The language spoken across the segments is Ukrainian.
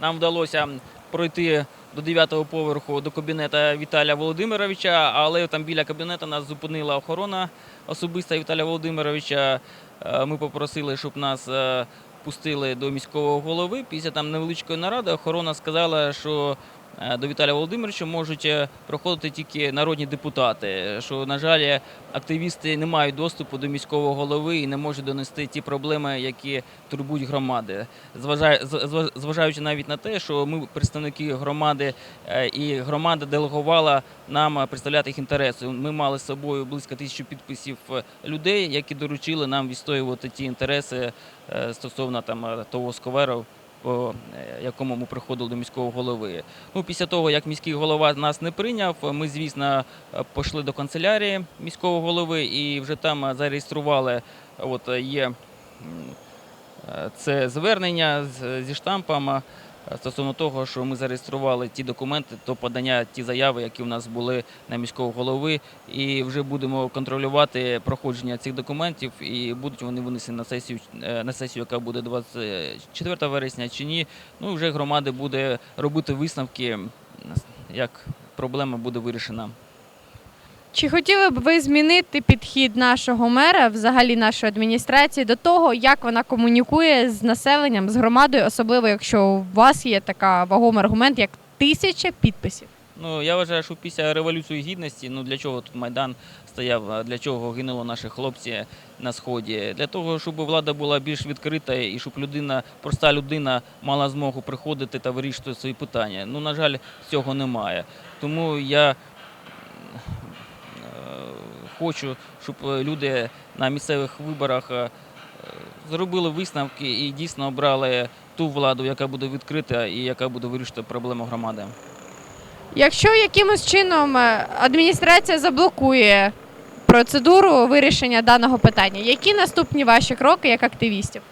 Нам вдалося пройти до 9-го поверху до кабінету Віталія Володимировича, але там біля кабінету нас зупинила охорона особиста Віталія Володимировича. Е, Ми попросили, щоб нас е, пустили до міського голови. Після там невеличкої наради охорона сказала, що до Віталія Володимировича можуть е, проходити тільки народні депутати. Що, на жаль, активісти не мають доступу до міського голови і не можуть донести ті проблеми, які турбують громади. Зважаючи навіть на те, що ми представники громади, е, і громада делегувала нам е, представляти їх інтереси. Ми мали з собою близько тисячі підписів е, людей, які доручили нам відстоювати ті інтереси е, стосовно там е, того е, якому ми приходили до міського голови. Ну, після того, як міський голова нас не прийняв, ми, звісно, пішли до канцелярії міського голови і вже там зареєстрували. От є е, це звернення зі штампом е, стосовно того, що ми зареєстрували ті документи, то подання ті заяви, які в нас були на міського голови, і вже будемо контролювати проходження цих документів, і будуть вони винесені на сесію, е, на сесію, яка буде 24 вересня чи ні. Ну вже громада буде робити висновки, як проблема буде вирішена. Чи хотіли б ви змінити підхід нашого мера, взагалі нашої адміністрації, до того, як вона комунікує з населенням, з громадою, особливо якщо у вас є така вагомий аргумент, як тисяча підписів? Ну я вважаю, що після революції гідності, ну для чого тут майдан стояв, для чого гинули наші хлопці на сході? Для того, щоб влада була більш відкрита і щоб людина, проста людина, мала змогу приходити та вирішувати свої питання. Ну на жаль, цього немає. Тому я. Хочу, щоб е, люди на місцевих виборах е, зробили висновки і дійсно обрали ту владу, яка буде відкрита і яка буде вирішувати проблему громади. Якщо якимось чином е, адміністрація заблокує процедуру вирішення даного питання, які наступні ваші кроки як активістів?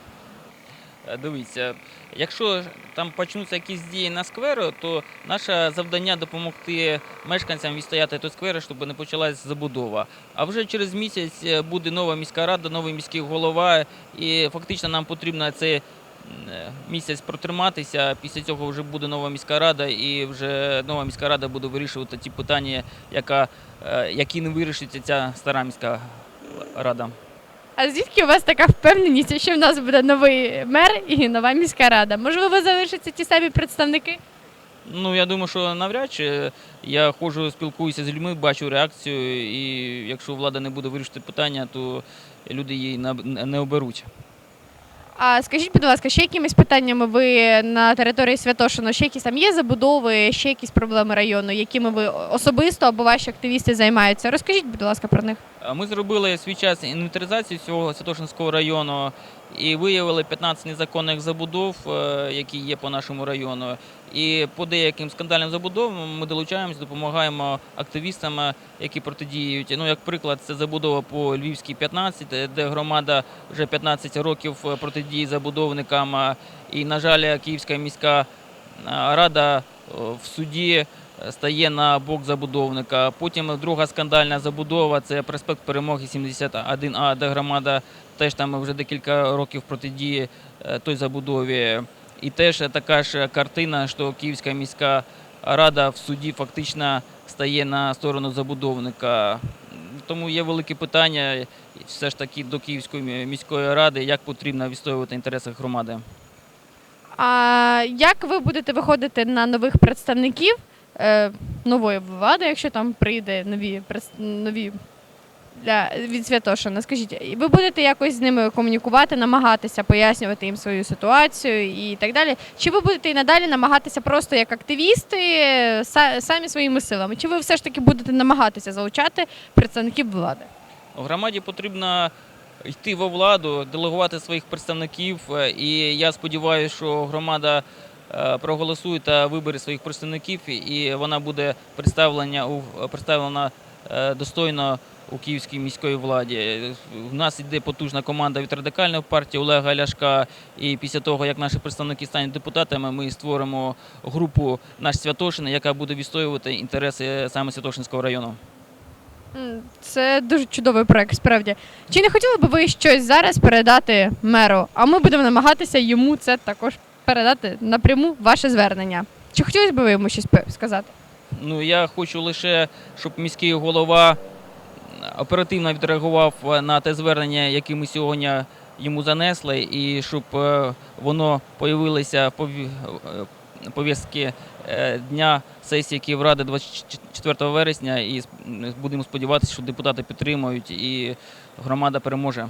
Е, Дивіться, якщо там почнуться якісь дії на скверу, то наше завдання допомогти мешканцям відстояти той сквер, щоб не почалась забудова. А вже через місяць е, буде нова міська рада, новий міський голова, і фактично нам потрібно цей е, місяць протриматися. Після цього вже буде нова міська рада, і вже нова міська рада буде вирішувати ті питання, яка, які не вирішиться ця стара міська рада. А звідки у вас така впевненість, що в нас буде новий мер і нова міська рада? Можливо, залишаться ті самі представники? Ну, я думаю, що навряд чи я ходжу, спілкуюся з людьми, бачу реакцію, і якщо влада не буде вирішити питання, то люди її не оберуть. А скажіть, будь ласка, ще якимись питаннями ви на території Святошино, ще якісь там є забудови, ще якісь проблеми району, якими ви особисто або ваші активісти займаються? Розкажіть, будь ласка, про них. А Ми зробили свій час інвентаризацію цього Святошинського району і виявили 15 незаконних забудов, е, які є по нашому району. І по деяким скандальним забудовам ми долучаємося, допомагаємо активістам, е, які протидіють. Ну, як приклад, це забудова по Львівській 15, е, де громада вже 15 років е, протидіє забудовникам. е, І, на жаль, Київська міська е, рада е, в суді е, стає на бок забудовника. Потім друга скандальна забудова це проспект Перемоги 71А, де громада теж там вже декілька років протидіє е, той забудові. І теж така ж картина, що Київська міська рада в суді фактично стає на сторону забудовника. Тому є велике питання все ж таки до Київської міської ради, як потрібно відстоювати інтереси громади. А як ви будете виходити на нових представників нової влади, якщо там прийде нові нові для від Святошина? Скажіть, ви будете якось з ними комунікувати, намагатися пояснювати їм свою ситуацію і так далі? Чи ви будете і надалі намагатися просто як активісти е, са- самі своїми силами? Чи ви все ж таки будете намагатися залучати представників влади? В громаді потрібно йти во владу, делегувати своїх представників. е, І я сподіваюся, що громада е, проголосує та вибере своїх представників, і вона буде представлена у представлена е, достойно у київській міської владі. У нас йде потужна команда від радикальної партії Олега Ляшка. І після того, як наші представники стануть депутатами, ми створимо групу наш Святошин, яка буде відстоювати інтереси саме Святошинського району. Це дуже чудовий проект, справді. Чи не хотіли б ви щось зараз передати меру? А ми будемо намагатися йому це також передати напряму ваше звернення. Чи хотілося б ви йому щось сказати? Ну, я хочу лише, щоб міський голова оперативно відреагував е, на те звернення, яке ми сьогодні йому занесли, і щоб е, воно появилося в пові- повістки е, дня сесії Київради 24 вересня. І будемо сподіватися, що депутати підтримають і громада переможе.